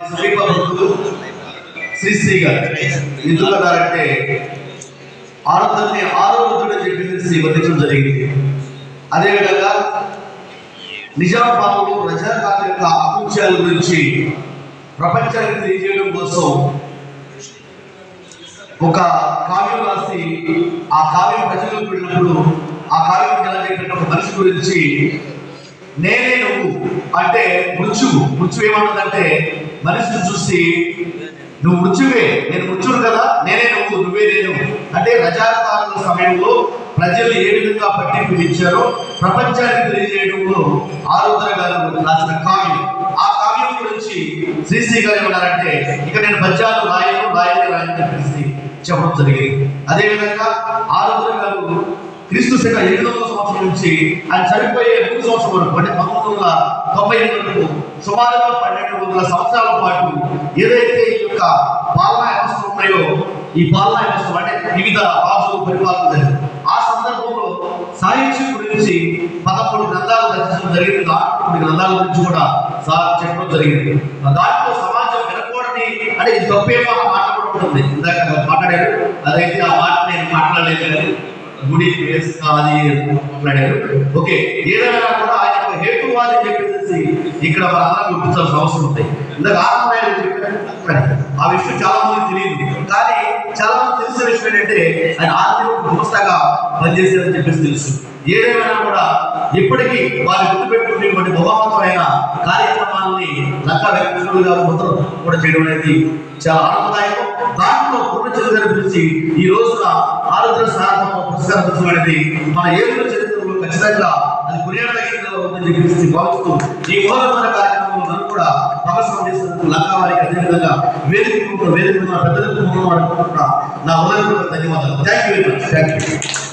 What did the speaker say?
సమీప బంధువు శ్రీశ్రీ గారు. ఎందుకు అన్నారంటే ఆనందాన్ని ఆరోగ్యం చెప్పింది చెప్పేసి శ్రీ వర్ణించడం జరిగింది. అదేవిధంగా నిజాం పాలనలో రజాకాల యొక్క ఆకృత్యాల గురించి ప్రపంచానికి తెలియజేయడం కోసం ఒక కావ్యం రాసి ఆ కావ్యం ప్రజలకు వెళ్ళినప్పుడు ఆ కావ్యం ఎలా చెప్పిన ఒక మనిషి గురించి నేనే నువ్వు. అంటే మృత్యువు. మృత్యు ఏమంటుందంటే మనిషిని చూసి నువ్వు మృత్యువే. నేను మృత్యుడు కదా. నేనే నువ్వు. నువ్వే నేను. అంటే రజాకాలం సమయంలో ప్రజలు ఏ విధంగా పట్టింపు ఇచ్చారో ప్రపంచానికి తెలియజేయడంలో ఆరుద్ర గారు రాసిన కావ్యం. ఆ కావ్యం గురించి శ్రీశ్రీ గారు ఏమన్నారంటే ఇక నేను పద్యాలు రాయను రాయని రాయని చెప్పేసి చెప్పడం జరిగింది. అదేవిధంగా ఆరుద్ర గారు క్రీస్తు శక ఎనిమిది వందల సంవత్సరం నుంచి ఆయన చనిపోయే మూడు సంవత్సరం వరకు అంటే పంతొమ్మిది వందల తొంభై ఎనిమిది వరకు సుమారుగా పన్నెండు వందల సంవత్సరాల పాటు ఏదైతే ఈ యొక్క పాలనా వ్యవస్థ ఉన్నాయో ఈ పాలనా వ్యవస్థ అంటే వివిధ రాజులు పరిపాలన జరిగింది. ఆ సందర్భంలో సాహిత్యం గురించి పదమూడు గ్రంథాలు రచించడం జరిగింది. దాంట్లో కొన్ని గ్రంథాల గురించి కూడా సార్ చెప్పడం జరిగింది. దాంట్లో సమాజం వినకూడని అంటే ఇది తప్పేమో అన్న మాట కూడా ఉంటుంది. ఇందాక మాట్లాడారు. అదైతే ఆ మాట నేను మాట్లాడలేదు కానీ గుడి ప్లేస్ అది మాట్లాడారు ఓకే ఏదైనా కూడా ఆయన యొక్క హేతువాది అని చెప్పేసి ఇక్కడ మనందరం గుర్తించాల్సిన అవసరం ఉంది ఇందాక ఆనందాయని చెప్పారు ఆ విషయం చాలా మంది తెలియదు. కానీ చాలా మంది తెలిసిన విషయం ఏంటంటే ఆయన ఆర్థిక సంస్థగా పనిచేసేదని చెప్పేసి తెలుసు. ఏదేమైనా కూడా ఇప్పటికీ వారు గుర్తుపెట్టుకునేటువంటి బహుమతమైన కార్యక్రమాన్ని లక్క వ్యక్తులుగా గారు మొత్తం కూడా చేయడం అనేది చాలా ఆనందదాయకం. దాంట్లో పూర్ణచంద్ర గారి గురించి ఈ రోజు ఆరుద్ర సాధన పురస్కారం మన ఏడు చరిత్రలో ఖచ్చితంగా అది కొనియాడదగిన ఉందని చెప్పేసి భావిస్తూ ఈ మూలమైన కార్యక్రమంలో కూడా అవసరం చేసినందుకు లంకా వారికి అదేవిధంగా వేదిక వేదిక పెద్దలకు నా హృదయపూర్వక ధన్యవాదాలు. Thank you very much thank you